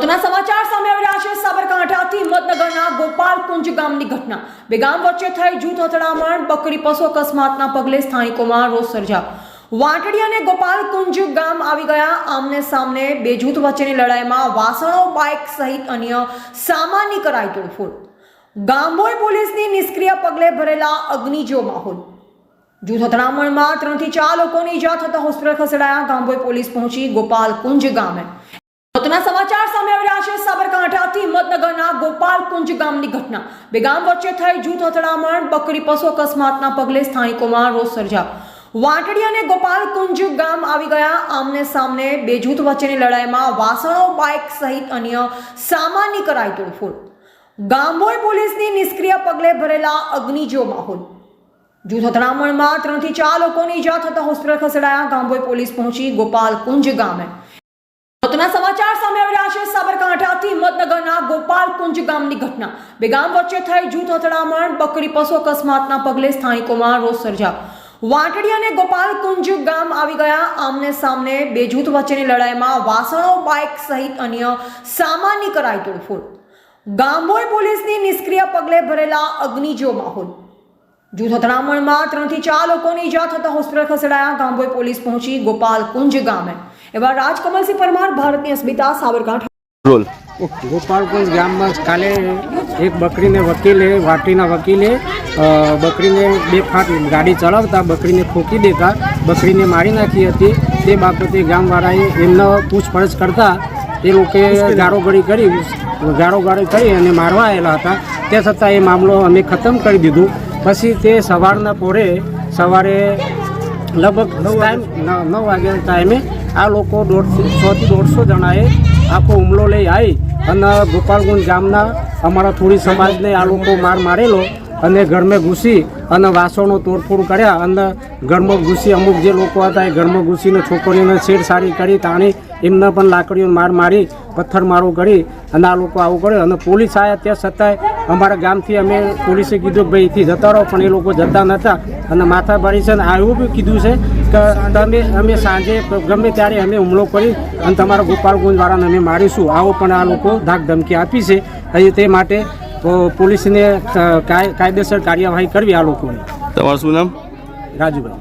મહત્વના સમાચાર સામે આવી રહ્યા છે. સાબરકાંઠાથી હિંમતનગરના ગોપાલકુંજ ગામની ઘટના. બે ગામ વચ્ચે થઈ જૂથ અથડામણ, બકરી પશુ અકસ્માતના પગલે સ્થાનિકોમાં રોષ સર્જા વાટડી અને ગોપાલકુંજ ગામ આવી ગયા. આમને સામને બે જૂથ વચ્ચેની લડાઈમાં વાસણો, બાઇક સહિત અન્ય સામાનની કરાઈ તોડફોડ. ગામોય પોલીસની નિષ્ક્રિય પગલે ભરેલા અગ્નિજો માહોલ. જૂથ અથડામણમાં ત્રણથી ચાર લોકોની ઇજા થતા હોસ્પિટલ ખસેડાયા. ગામોય પોલીસ પહોંચી ગોપાલકુંજ ગામે. મહત્વના સમાચાર સામે આવી રહ્યા છે. સાબરકાંઠાથી હિંમતનગરના ગોપાલકુંજ ગામની ઘટના. બે ગામ વચ્ચે થઈ જૂથ અથડામણ, બકરી પશુ અકસ્માતના પગલે સ્થાનિકોમાં રોષ સર્જા વાંટડી અને ગોપાલકુંજ ગામ આવી ગયા. આમને સામને બે જૂથ વચ્ચેની લડાઈમાં વાસણો, બાઇક સહિત અન્ય સામાનની કરાઈ તોડફોડ. ગામભોઈ પોલીસની નિષ્ક્રિય પગલે ભરેલા અગ્નિજો માહોલ. જૂથ અથડામણમાં ત્રણથી ચાર લોકોની ઈજા થતા હોસ્પિટલ ખસેડાયા. ગામભોઈ પોલીસ પહોંચી ગોપાલકુંજ ગામે. મહત્વના સમાચાર સામે આવી રહ્યા છે. સાબરકાંઠાથી હિંમતનગરના ગોપાલકુંજ ગામની ઘટના. બે ગામ વચ્ચે થઈ જૂથ અથડામણ, બકરી પશુ અકસ્માતના પગલે સ્થાનિકોમાં રોષ સર્જા વાટડી અને ગોપાલકુંજ ગામ આવી ગયા. આમને સામને બે જૂથ વચ્ચેની લડાઈમાં વાસણો, બાઇક સહિત અન્ય સામાનની કરાઈ તોડફોડ. ગામોય પોલીસની નિષ્ક્રિય પગલે ભરેલા અગ્નિજો માહોલ. જૂથ અથડામણમાં ત્રણથી ચાર લોકોની ઇજા થતા હોસ્પિટલ ખસેડાયા. ગામોય પોલીસ પહોંચી ગોપાલકુંજ ગામે. એવા રાજકમલસિંહ પરમાર ભારતની અસ્મિતા સાબરકાંઠા રોલ. ગોપાલગંજ ગામમાં કાલે એક બકરીને વકીલે વાટીના વકીલે બકરીને બે ફાટ ગાડી ચલાવતા બકરીને ઠોકી દેતા બકરીને મારી નાખી હતી. તે બાબતે ગામવાળાએ એમનો પૂછપરછ કરતા એ લોકોએ ગાળોગળી કરી ગાળોગાળી કરી અને મારવા આવેલા હતા. તે છતાં એ મામલો અમે ખતમ કરી દીધું. પછી તે સવારના પોરે સવારે લગભગ ટાઈમ નવ વાગ્યાના ટાઈમે આ લોકો દોઢસો સોથી દોઢસો જણાએ આખો હુમલો લઈ આવી અને ગોપાલગુંજ ગામના અમારા થોડી સમાજને આ લોકો માર મારેલો અને ઘરમાં ઘૂસી અને વાસણો તોડફોડ કર્યા અને ઘરમાં ઘૂસી અમુક જે લોકો હતા એ ઘરમાં ઘૂસીને છોકરીઓને છેડછાડી કરી, તાણી, એમને પણ લાકડીઓ માર મારી, પથ્થરમારો કરી અને આ લોકો આવું કર્યું અને પોલીસ આવ્યા ત્યાં છતાંય અમારા ગામથી અમે પોલીસે કીધું ભાઈ, અહીંથી જતા રહો, પણ એ લોકો જતા નહોતા અને માથાભારી છે ને આ એવું બી કીધું છે કે તમે અમે સાંજે ગમે ત્યારે અમે હુમલો કરી અને તમારા ગોપાલગંજવાળાને અમે મારીશું. આવો પણ આ લોકો ધાક ધમકી આપી છે. અને તે માટે પોલીસને કાય- કાયદેસર કાર્યવાહી કરવી આ લોકોને તમારું શું નામ? રાજુભાઈ.